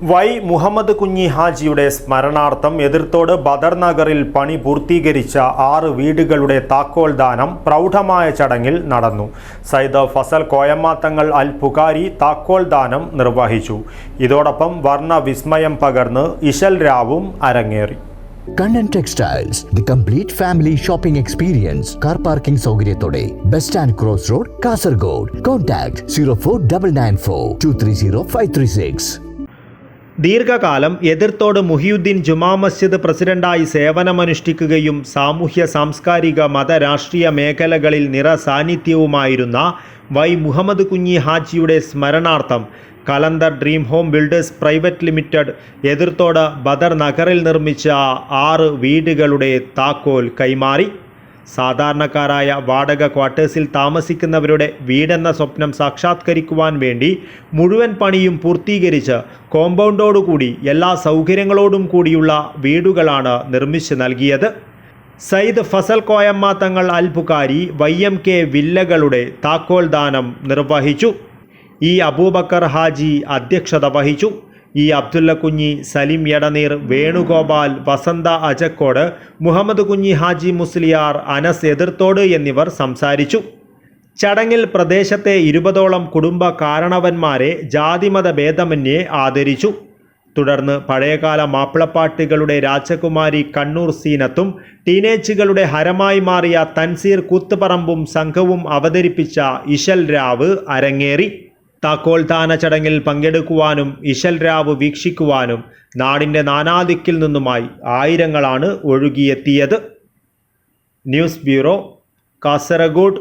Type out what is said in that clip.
Y Muhammad Kunhi ഹാജിയുടെ സ്മരണാർത്ഥം എതിർത്തോട് ബദർ നഗറിൽ പണി പൂർത്തീകരിച്ച ആറ് വീടുകളുടെ താക്കോൽ ദാനം പ്രൗഢമായ ചടങ്ങിൽ നടന്നു. സയ്യിദ് ഫസൽ കോയമാത്തങ്ങൾ അൽ പുകാരി താക്കോൽ ദാനം നിർവഹിച്ചു. ഇതോടൊപ്പം വർണ വിസ്മയം പകർന്ന് ഇശൽ രാവും അരങ്ങേറി. Kannan textiles the complete family shopping experience car parking സൗകര്യത്തോടെ bus stand cross road Kasaragod. Contact zero four double nine four two three zero five three six. ദീർഘകാലം എതിർത്തോട് മുഹിയുദ്ദീൻ ജുമാ മസ്ജിദ് പ്രസിഡന്റായി സേവനമനുഷ്ഠിക്കുകയും സാമൂഹ്യ സാംസ്കാരിക മത രാഷ്ട്രീയ മേഖലകളിൽ നിറ സാന്നിധ്യവുമായിരുന്ന വൈ മുഹമ്മദ് കുഞ്ഞി ഹാജിയുടെ സ്മരണാർത്ഥം Kalandar dream home builders private limited Ethirthode Badar നഗറിൽ നിർമ്മിച്ച ആറ് വീടുകളുടെ താക്കോൽ കൈമാറി. സാധാരണക്കാരായ വാടക ക്വാർട്ടേഴ്സിൽ താമസിക്കുന്നവരുടെ വീടെന്ന സ്വപ്നം സാക്ഷാത്കരിക്കുവാൻ വേണ്ടി മുഴുവൻ പണിയും പൂർത്തീകരിച്ച് കോമ്പൗണ്ടോടുകൂടി എല്ലാ സൗകര്യങ്ങളോടും കൂടിയുള്ള വീടുകളാണ് നിർമ്മിച്ച് നൽകിയത്. Sayyid Fazal Koyamma Thangal Albukhari Y M K വില്ലകളുടെ താക്കോൽ ദാനം നിർവഹിച്ചു. ഈ അബൂബക്കർ ഹാജി അധ്യക്ഷത വഹിച്ചു. ഇ അബ്ദുല്ല കുഞ്ഞി സലിം എടനീർ വേണുഗോപാൽ വസന്ത അജക്കോട് മുഹമ്മദ് കുഞ്ഞി ഹാജി മുസ്ലിയാർ അനസ് എതിർത്തോട് എന്നിവർ സംസാരിച്ചു. ചടങ്ങിൽ പ്രദേശത്തെ ഇരുപതോളം കുടുംബ കാരണവന്മാരെ ജാതിമത ഭേദമന്യേ ആദരിച്ചു. തുടർന്ന് പഴയകാല മാപ്പിളപ്പാട്ടുകളുടെ രാജകുമാരി കണ്ണൂർ സീനത്തും ടീനേജുകളുടെ ഹരമായി മാറിയ തൻസീർ കൂത്തുപറമ്പും സംഘവും അവതരിപ്പിച്ച ഇശൽ രാവ് അരങ്ങേറി. താക്കോൽ ദാന ചടങ്ങിൽ പങ്കെടുക്കുവാനും ഇശൽ രാവ് വീക്ഷിക്കുവാനും നാടിന്റെ നാനാദിക്കിൽ നിന്നുമായി ആയിരങ്ങളാണ് ഒഴുകിയെത്തിയത്. News bureau Kasaragod.